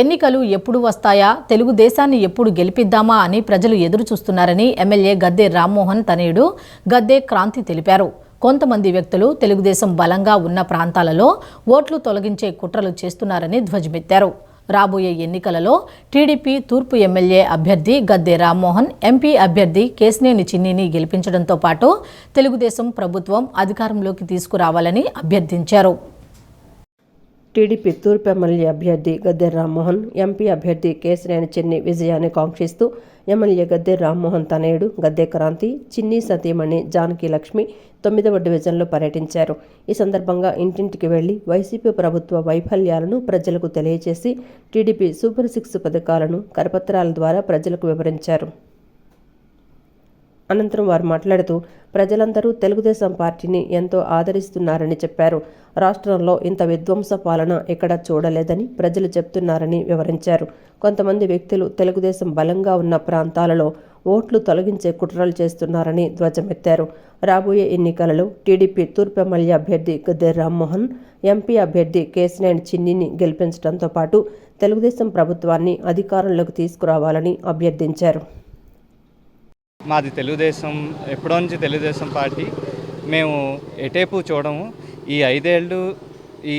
ఎన్నికలు ఎప్పుడు వస్తాయా? తెలుగుదేశాన్ని ఎప్పుడు గెలిపిద్దామా అని ప్రజలు ఎదురు చూస్తున్నారని ఎమ్మెల్యే గద్దె రామ్మోహన్ తనయుడు గద్దె క్రాంతి తెలిపారు. కొంతమంది వ్యక్తులు తెలుగుదేశం బలంగా ఉన్న ప్రాంతాలలో ఓట్లు తొలగించే కుట్రలు చేస్తున్నారని ధ్వజమెత్తారు. రాబోయే ఎన్నికలలో టీడీపీ తూర్పు ఎమ్మెల్యే అభ్యర్థి గద్దె రామ్మోహన్ ఎంపీ అభ్యర్థి కేసినేని చిన్నిని గెలిపించడంతో పాటు తెలుగుదేశం ప్రభుత్వం అధికారంలోకి తీసుకురావాలని అభ్యర్థించారు. టీడీపీ తూర్పు ఎమ్మెల్యే అభ్యర్థి గద్దె రామ్మోహన్ ఎంపీ అభ్యర్థి కేసినేని చిన్ని విజయాన్ని కాంక్షిస్తూ ఎమ్మెల్యే గద్దె రామ్మోహన్ తనయుడు గద్దె క్రాంతి చిన్ని సతీమణి జానకి లక్ష్మి తొమ్మిదవ డివిజన్లో పర్యటించారు. ఈ సందర్భంగా ఇంటింటికి వెళ్ళి వైసీపీ ప్రభుత్వ వైఫల్యాలను ప్రజలకు తెలియజేసి టీడీపీ సూపర్ సిక్స్ పథకాలను కరపత్రాల ద్వారా ప్రజలకు వివరించారు. అనంతరం వారు మాట్లాడుతూ ప్రజలందరూ తెలుగుదేశం పార్టీని ఎంతో ఆదరిస్తున్నారని చెప్పారు. రాష్ట్రంలో ఇంత విధ్వంస పాలన ఎక్కడ చూడలేదని ప్రజలు చెప్తున్నారని వివరించారు. కొంతమంది వ్యక్తులు తెలుగుదేశం బలంగా ఉన్న ప్రాంతాలలో ఓట్లు తొలగించే కుట్రలు చేస్తున్నారని ధ్వజమెత్తారు. రాబోయే ఎన్నికలలో టీడీపీ తూర్పు ఎమ్మెల్యే అభ్యర్థి గద్దె రామ్మోహన్ ఎంపీ అభ్యర్థి కేశినేని చిన్నిని గెలిపించడంతో పాటు తెలుగుదేశం ప్రభుత్వాన్ని అధికారంలోకి తీసుకురావాలని అభ్యర్థించారు. మాది తెలుగుదేశం ఎప్పుడో నుంచి తెలుగుదేశం పార్టీ. మేము ఎటేపు చూడము. ఈ ఐదేళ్ళు ఈ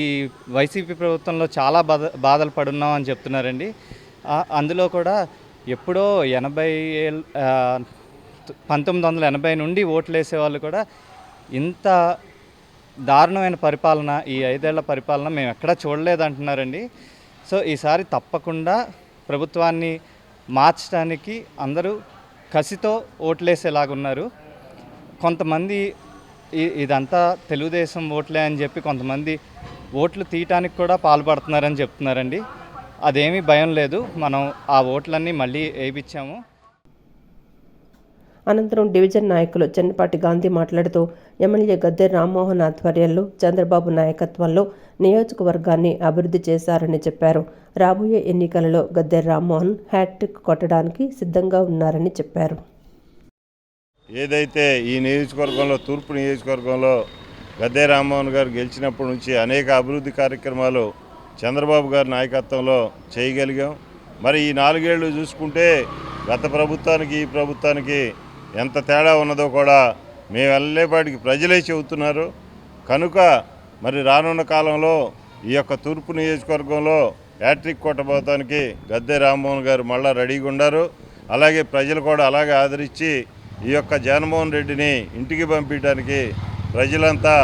వైసీపీ ప్రభుత్వంలో చాలా బాధ బాధలు పడున్నాం అని చెప్తున్నారండి. అందులో కూడా ఎప్పుడో ఎనభై ఏళ్ళ పంతొమ్మిది వందల ఎనభై నుండి ఓట్లు వేసే వాళ్ళు కూడా ఇంత దారుణమైన పరిపాలన ఈ ఐదేళ్ళ పరిపాలన మేము ఎక్కడా చూడలేదు అంటున్నారండి సో ఈసారి తప్పకుండా ప్రభుత్వాన్ని మార్చడానికి అందరూ కసితో ఓట్లేసేలాగున్నారు. కొంతమంది ఇదంతా తెలుగుదేశం ఓట్లే అని చెప్పి కొంతమంది ఓట్లు తీయటానికి కూడా పాల్పడుతున్నారని చెప్తున్నారండి. అదేమీ భయం లేదు. మనం ఆ ఓట్లన్నీ మళ్ళీ వేయించాము అనంతరం డివిజన్ నాయకులు చెన్నపాటి గాంధీ మాట్లాడుతూ ఎమ్మెల్యే గద్దె రామ్మోహన్ ఆధ్వర్యంలో చంద్రబాబు నాయకత్వంలో నియోజకవర్గాన్ని అభివృద్ధి చేశారని చెప్పారు. రాబోయే ఎన్నికలలో గద్దె రామ్మోహన్ హ్యాట్రిక్ కొట్టడానికి సిద్ధంగా ఉన్నారని చెప్పారు. ఏదైతే ఈ నియోజకవర్గంలో తూర్పు నియోజకవర్గంలో గద్దె రామ్మోహన్ గారు గెలిచినప్పటి నుంచి అనేక అభివృద్ధి కార్యక్రమాలు చంద్రబాబు గారి నాయకత్వంలో చేయగలిగాం. మరి ఈ నాలుగేళ్ళు చూసుకుంటే గత ప్రభుత్వానికి ఈ ప్రభుత్వానికి ఎంత తేడా ఉన్నదో కూడా మేము వెళ్ళేపాటికి ప్రజలే చెబుతున్నారు. కనుక మరి రానున్న కాలంలో ఈ యొక్క తూర్పు నియోజకవర్గంలో హ్యాట్రిక్ కొట్టబోతానికి గద్దె రామ్మోహన్ గారు మళ్ళా రెడీగా ఉన్నారు అలాగే ప్రజలు కూడా అలాగే ఆదరించి ఈ యొక్క జగన్మోహన్ రెడ్డిని ఇంటికి పంపించడానికి ప్రజలంతా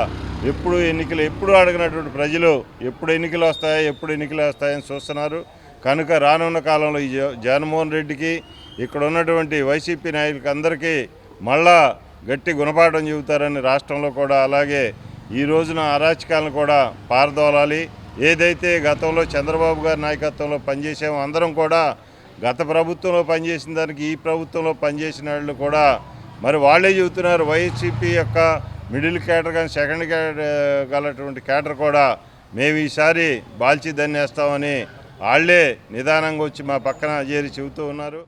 ఎప్పుడు ఎన్నికలు ఎప్పుడు అడిగినటువంటి ప్రజలు ఎప్పుడు ఎన్నికలు వస్తాయో ఎప్పుడు ఎన్నికలు వస్తాయని చూస్తున్నారు. కనుక రానున్న కాలంలో ఈ జగన్మోహన్ రెడ్డికి ఇక్కడ ఉన్నటువంటి వైసీపీ నాయకులకి అందరికీ మళ్ళా గట్టి గుణపాఠం చెబుతారని రాష్ట్రంలో కూడా అలాగే ఈ రోజున అరాచకాలను కూడా పారదోలాలి. ఏదైతే గతంలో చంద్రబాబు గారి నాయకత్వంలో పనిచేసామో అందరం కూడా గత ప్రభుత్వంలో పనిచేసిన దానికి ఈ ప్రభుత్వంలో పనిచేసిన వాళ్ళు కూడా మరి వాళ్ళే చెబుతున్నారు. వైసీపీ యొక్క మిడిల్ క్యాటర్ కానీ సెకండ్ క్యాటర్ గలటువంటి క్యాటర్ కూడా మేము ఈసారి బాల్చి దన్నేస్తామని వాళ్ళే నిదానంగా వచ్చి మా పక్కన చేరి చెబుతూ ఉన్నారు.